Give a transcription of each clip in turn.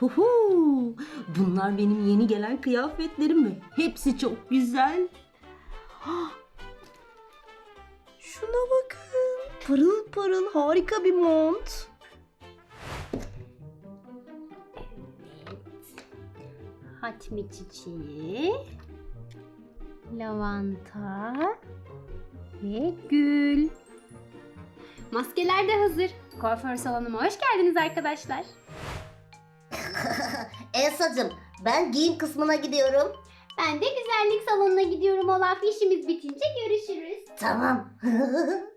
Huhu, bunlar benim yeni gelen kıyafetlerim mi? Hepsi çok güzel. Ah! Şuna bakın. Parıl parıl harika bir mont. Hatmi çiçeği, lavanta ve gül. Maskeler de hazır. Kuaför salonuma hoş geldiniz arkadaşlar. Elsa'cığım ben giyim kısmına gidiyorum. Ben de güzellik salonuna gidiyorum Olaf. İşimiz bitince görüşürüz. Tamam.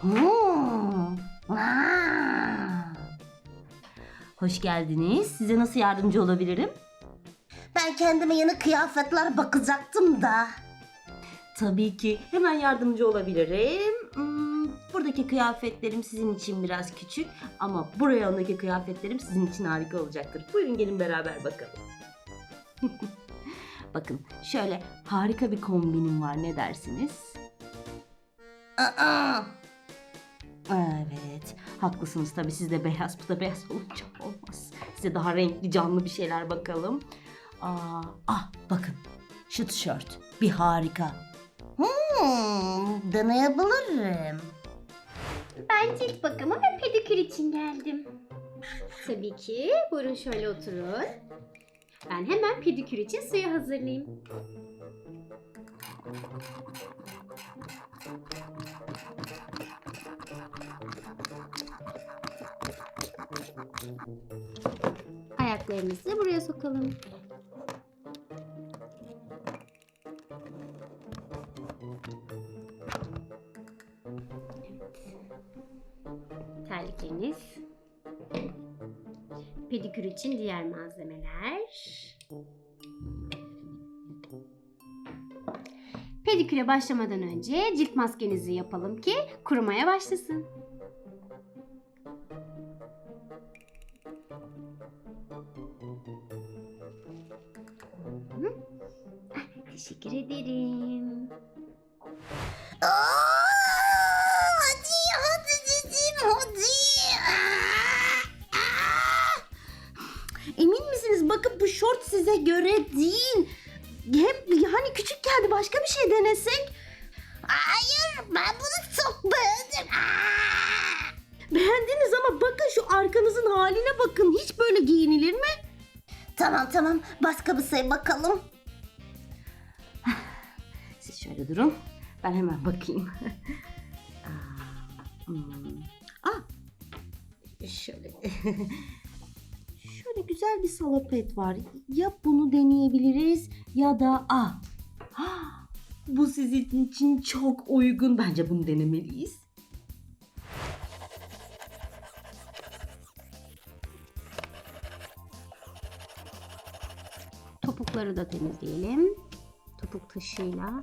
Hmm. Aa. Hoş geldiniz. Size nasıl yardımcı olabilirim? Ben kendime yeni kıyafetler bakacaktım da. Tabii ki hemen yardımcı olabilirim. Hmm, buradaki kıyafetlerim sizin için biraz küçük ama buraya yanındaki kıyafetlerim sizin için harika olacaktır. Buyurun gelin beraber bakalım. Bakın şöyle harika bir kombinim var ne dersiniz? Aa. Evet haklısınız tabii sizde beyaz bu da beyaz olunca olmaz. Size daha renkli canlı bir şeyler bakalım. Aa, ah bakın şu tişört bir harika. Hmm, deneyebilirim. Ben cilt bakımı ve pedikür için geldim. Tabii ki. Buyurun şöyle oturun. Ben hemen pedikür için suyu hazırlayayım. Ayaklarımızı buraya sokalım. Terlikleriniz. Pedikür için diğer malzemeler. Pediküre başlamadan önce cilt maskenizi yapalım ki kurumaya başlasın. Teşekkür ederim. Göre değil. Hem hani küçük geldi başka bir şey denesek. Hayır ben bunu çok beğendim. Aa. Beğendiniz ama bakın şu arkanızın haline bakın. Hiç böyle giyinilir mi? Tamam tamam başka bir şey bakalım. Siz şöyle durun. Ben hemen bakayım. Aa, hmm. Ah! Şöyle. güzel bir salapet var. Ya bunu deneyebiliriz ya da ah. Ah! Bu sizin için çok uygun. Bence bunu denemeliyiz. Topukları da temizleyelim. Topuk taşıyla.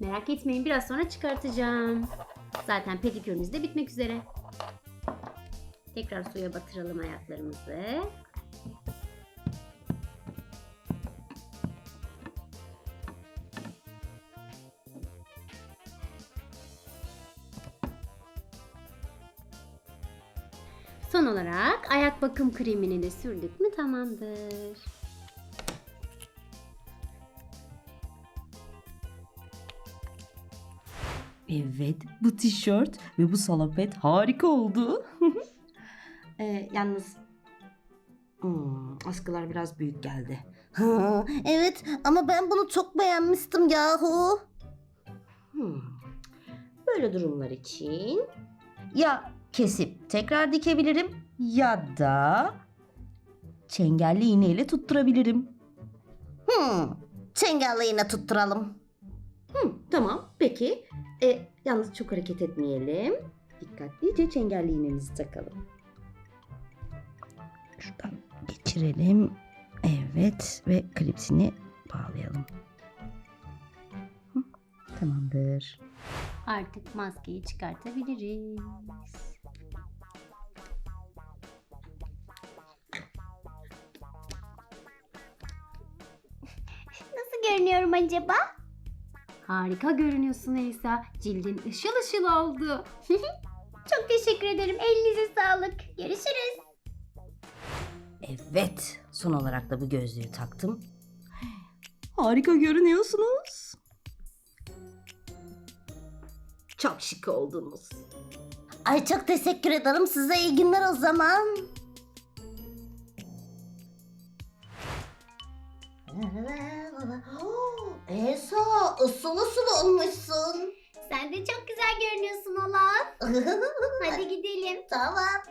Merak etmeyin biraz sonra çıkartacağım. Zaten pedikürümüz de bitmek üzere. Tekrar suya batıralım ayaklarımızı. Son olarak ayak bakım kremini de sürdük mü tamamdır. Evet, bu tişört ve bu salapet harika oldu. ee, yalnız hmm, askılar biraz büyük geldi. Ha, evet ama ben bunu çok beğenmiştim yahu. Hmm. Böyle durumlar için ya kesip tekrar dikebilirim ya da çengelli iğneyle tutturabilirim. Hmm, çengelli yine tutturalım. Hmm, tamam peki. E, yalnız çok hareket etmeyelim. Dikkatlice çengelli iğnemizi takalım. Şuradan geçirelim. Evet ve klipsini bağlayalım. Hı, Tamamdır. Artık maskeyi çıkartabiliriz. Nasıl görünüyorum acaba? Harika görünüyorsun Elsa. Cildin ışıl ışıl oldu. Çok teşekkür ederim. Elinize sağlık. Görüşürüz. Evet, son olarak da bu gözlüğü taktım. Harika görünüyorsunuz. Çok şık oldunuz. Ay çok teşekkür ederim. Size iyi günler o zaman. Esa ısıl ısıl olmuşsun. Sen de çok güzel görünüyorsun Olaf. Hadi gidelim. tamam.